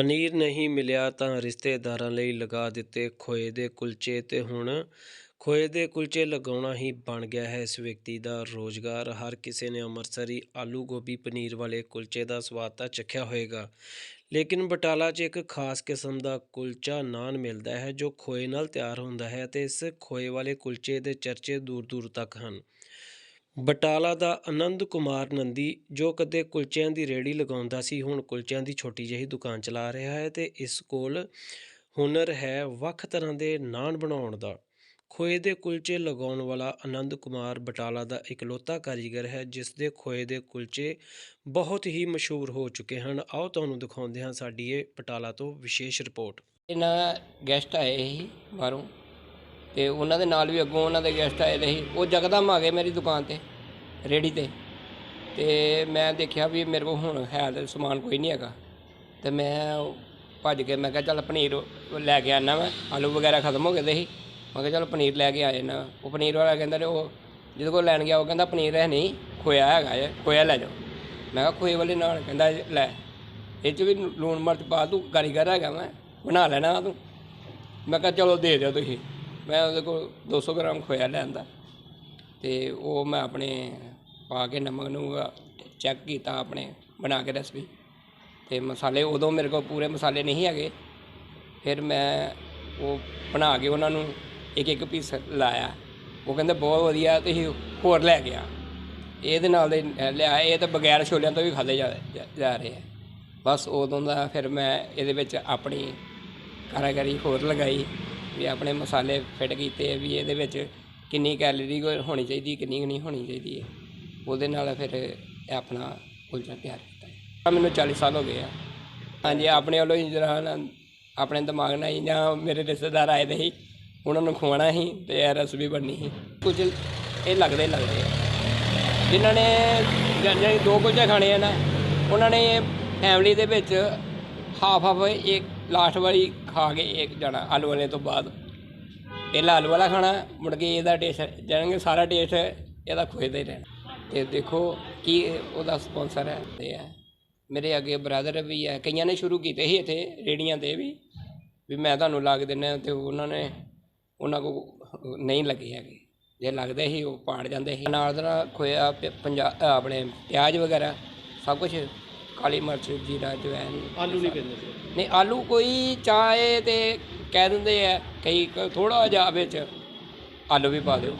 ਪਨੀਰ ਨਹੀਂ ਮਿਲਿਆ ਤਾਂ ਰਿਸ਼ਤੇਦਾਰਾਂ ਲਈ ਲਗਾ ਦਿੱਤੇ ਖੋਏ ਦੇ ਕੁਲਚੇ ਤੇ ਹੁਣ ਖੋਏ ਦੇ ਕੁਲਚੇ ਲਗਾਉਣਾ ਹੀ ਬਣ ਗਿਆ ਹੈ। ਇਸ ਵਿਅਕਤੀ ਦਾ ਰੋਜ਼ਗਾਰ, ਹਰ ਕਿਸੇ ਨੇ ਅੰਮ੍ਰਿਤਸਰੀ ਆਲੂ ਗੋਭੀ ਪਨੀਰ ਵਾਲੇ ਕੁਲਚੇ ਦਾ ਸਵਾਦ ਤਾਂ ਚੱਖਿਆ ਹੋਵੇਗਾ ਲੇਕਿਨ ਬਟਾਲਾ 'ਚ ਇੱਕ ਖਾਸ ਕਿਸਮ ਦਾ ਕੁਲਚਾ ਨਾਨ ਮਿਲਦਾ ਹੈ ਜੋ ਖੋਏ ਨਾਲ ਤਿਆਰ ਹੁੰਦਾ ਹੈ ਤੇ ਇਸ ਖੋਏ ਵਾਲੇ ਕੁਲਚੇ ਦੇ ਚਰਚੇ ਦੂਰ ਦੂਰ ਤੱਕ ਹਨ। ਬਟਾਲਾ ਦਾ ਆਨੰਦ ਕੁਮਾਰ ਨੰਦੀ, ਜੋ ਕਦੇ ਕੁਲਚਿਆਂ ਦੀ ਰੇਹੜੀ ਲਗਾਉਂਦਾ ਸੀ, ਹੁਣ ਕੁਲਚਿਆਂ ਦੀ ਛੋਟੀ ਜਿਹੀ ਦੁਕਾਨ ਚਲਾ ਰਿਹਾ ਹੈ ਤੇ ਇਸ ਕੋਲ ਹੁਨਰ ਹੈ ਵੱਖ ਤਰ੍ਹਾਂ ਦੇ ਨਾਨ ਬਣਾਉਣ ਦਾ। ਖੋਏ ਦੇ ਕੁਲਚੇ ਲਗਾਉਣ ਵਾਲਾ ਆਨੰਦ ਕੁਮਾਰ ਬਟਾਲਾ ਦਾ ਇਕਲੌਤਾ ਕਾਰੀਗਰ ਹੈ ਜਿਸ ਦੇ ਖੋਏ ਦੇ ਕੁਲਚੇ ਬਹੁਤ ਹੀ ਮਸ਼ਹੂਰ ਹੋ ਚੁੱਕੇ ਹਨ। ਆਓ ਤੁਹਾਨੂੰ ਦਿਖਾਉਂਦੇ ਹਾਂ ਸਾਡੀ ਇਹ ਬਟਾਲਾ ਤੋਂ ਵਿਸ਼ੇਸ਼ ਰਿਪੋਰਟ। ਇਹਨਾਂ ਗੈਸਟ ਆਏ ਸੀ ਬਾਹਰੋਂ। ਤੇ ਉਹਨਾਂ ਦੇ ਨਾਲ ਵੀ ਅੱਗੋਂ ਉਹਨਾਂ ਦੇ ਗੈਸਟ ਆਏ ਦੇ ਸੀ। ਉਹ ਜਗਦਮ ਆ ਗਏ ਮੇਰੀ ਦੁਕਾਨ ਤੇ ਰੇੜੀ ਤੇ। ਤੇ ਮੈਂ ਦੇਖਿਆ ਵੀ ਮੇਰੇ ਕੋਲ ਹੁਣ ਹੈ ਤੇ ਸਮਾਨ ਕੋਈ ਨਹੀਂ ਹੈਗਾ। ਤੇ ਮੈਂ ਭੱਜ ਕੇ, ਮੈਂ ਕਿਹਾ ਚੱਲ ਪਨੀਰ ਲੈ ਕੇ ਆਣਾ ਮੈਂ ਆਲੂ ਵਗੈਰਾ ਖਤਮ ਹੋ ਗਏ ਦੇ ਸੀ। ਮੈਂ ਕਿਹਾ ਚੱਲ ਪਨੀਰ ਲੈ ਕੇ ਆਏ ਨਾ ਉਹ ਪਨੀਰ ਵਾਲਾ ਕਹਿੰਦਾ ਨੇ ਉਹ ਜਿਹਦੇ ਕੋਲ ਲੈਣ ਗਿਆ, ਉਹ ਕਹਿੰਦਾ ਪਨੀਰ ਹੈ ਨਹੀਂ, ਖੋਇਆ ਹੈਗਾ ਜੇ, ਖੋਇਆ ਲੈ ਜਾਓ। ਮੈਂ ਕਿਹਾ ਖੋਏ ਵਾਲੇ ਨਾਲ, ਕਹਿੰਦਾ ਲੈ, ਇਹ ਚ ਵੀ ਲੂਣ ਮਿਰਚ ਪਾ ਤੂੰ, ਕਾਰੀਗਰ ਹੈਗਾ ਮੈਂ ਬਣਾ ਲੈਣਾ ਤੂੰ। ਮੈਂ ਕਿਹਾ ਚਲੋ ਦੇ ਦਿਓ ਤੁਸੀਂ। ਮੈਂ ਉਹਦੇ ਕੋਲ 200 ਗ੍ਰਾਮ ਖੋਇਆ ਲੈਂਦਾ ਤੇ ਉਹ ਮੈਂ ਆਪਣੇ ਪਾ ਕੇ ਨਮਕ ਨੂੰ ਚੈੱਕ ਕੀਤਾ ਆਪਣੇ ਬਣਾ ਕੇ ਰੈਸਪੀ ਤੇ ਮਸਾਲੇ ਉਦੋਂ ਮੇਰੇ ਕੋਲ ਪੂਰੇ ਮਸਾਲੇ ਨਹੀਂ ਹੈਗੇ। ਫਿਰ ਮੈਂ ਉਹ ਬਣਾ ਕੇ ਉਹਨਾਂ ਨੂੰ ਇੱਕ ਇੱਕ ਪੀਸ ਲਾਇਆ। ਉਹ ਕਹਿੰਦੇ ਬਹੁਤ ਵਧੀਆ ਤੁਸੀਂ ਹੋਰ ਲੈ ਗਿਆ ਇਹਦੇ ਨਾਲ ਦੇ ਲਿਆ, ਇਹ ਤਾਂ ਬਗੈਰ ਛੋਲਿਆਂ ਤੋਂ ਵੀ ਖਾਦੇ ਜਾ ਜਾ- ਜਾ ਰਹੇ ਆ। ਬਸ ਉਦੋਂ ਦਾ ਫਿਰ ਮੈਂ ਇਹਦੇ ਵਿੱਚ ਆਪਣੀ ਕਾਰਾਗਰੀ ਹੋਰ ਲਗਾਈ। ਵੀ ਆਪਣੇ ਮਸਾਲੇ ਫਿੱਟ ਕੀਤੇ ਵੀ ਇਹਦੇ ਵਿੱਚ ਕਿੰਨੀ ਕੈਲਰੀ ਹੋਣੀ ਚਾਹੀਦੀ, ਕਿੰਨੀ ਕੁ ਨਹੀਂ ਹੋਣੀ ਚਾਹੀਦੀ ਹੈ। ਉਹਦੇ ਨਾਲ ਫਿਰ ਇਹ ਆਪਣਾ ਕੁਲਚਾ ਤਿਆਰ ਕੀਤਾ ਹੈ। ਮੈਨੂੰ 40 ਸਾਲ ਹੋ ਗਏ ਆ। ਹਾਂਜੀ, ਆਪਣੇ ਵੱਲੋਂ ਹੀ ਜਿਹੜਾ ਆਪਣੇ ਦਿਮਾਗ ਨਾਲ ਹੀ ਜਾਂ ਮੇਰੇ ਰਿਸ਼ਤੇਦਾਰ ਆਏ ਦੇ ਸੀ ਉਹਨਾਂ ਨੂੰ ਖਵਾਉਣਾ ਸੀ ਤੇ ਇਹ ਰੈਸਪੀ ਬਣਨੀ ਸੀ ਕੁਝ ਇਹ ਲੱਗਦੇ ਲੱਗਦੇ ਆ। ਜਿਨ੍ਹਾਂ ਨੇ ਜਾਨੀ ਦੋ ਕੁਲਚੇ ਖਾਣੇ ਆ ਨਾ, ਉਹਨਾਂ ਨੇ ਫੈਮਿਲੀ ਦੇ ਵਿੱਚ ਹਾਫ ਹਾਫ ਇੱਕ ਲਾਸਟ ਵਾਰੀ ਖਾ ਕੇ ਇੱਕ ਜਾਣਾ, ਆਲੂ ਵਾਲੇ ਤੋਂ ਬਾਅਦ। ਪਹਿਲਾਂ ਆਲੂ ਵਾਲਾ ਖਾਣਾ, ਮੁੜ ਕੇ ਇਹਦਾ ਟੇਸਟ ਜਾਣਗੇ ਸਾਰਾ ਟੇਸਟ ਇਹਦਾ ਖੋਏ ਦਾ ਹੀ ਰਹਿਣਾ। ਤੇ ਦੇਖੋ ਕੀ ਉਹਦਾ ਸਪਾਂਸਰ ਹੈ, ਤੇ ਹੈ। ਮੇਰੇ ਅੱਗੇ ਬ੍ਰਦਰ ਵੀ ਹੈ, ਕਈਆਂ ਨੇ ਸ਼ੁਰੂ ਕੀਤੇ ਸੀ ਇੱਥੇ ਰੇੜੀਆਂ ਤੇ ਵੀ। ਵੀ ਮੈਂ ਤੁਹਾਨੂੰ ਲੱਗ ਦਿੰਦਾ ਤੇ ਉਹਨਾਂ ਨੇ, ਉਹਨਾਂ ਕੋ ਨਹੀਂ ਲੱਗੇ ਹੈਗੇ। ਜੇ ਲੱਗਦੇ ਸੀ, ਉਹ ਪਾੜ ਜਾਂਦੇ ਸੀ। ਨਾਲ ਦਾ ਨਾਲ ਖੋਇਆ ਪੰਜਾਬ ਆਪਣੇ ਪਿਆਜ਼ ਵਗੈਰਾ, ਸਭ ਕੁਝ ਕਾਲੀ ਮਿਰਚ ਜੀਰਾ ਜਵੈਨ ਆਲੂ ਨਹੀਂ ਪੈਂਦੇ ਨਹੀਂ ਆਲੂ ਕੋਈ ਚਾਹੇ ਤੇ ਕਹਿ ਦਿੰਦੇ ਆ ਕਈ ਥੋੜਾ ਜਿਹਾ ਵਿੱਚ ਆਲੂ ਵੀ ਪਾ ਦਿਓ।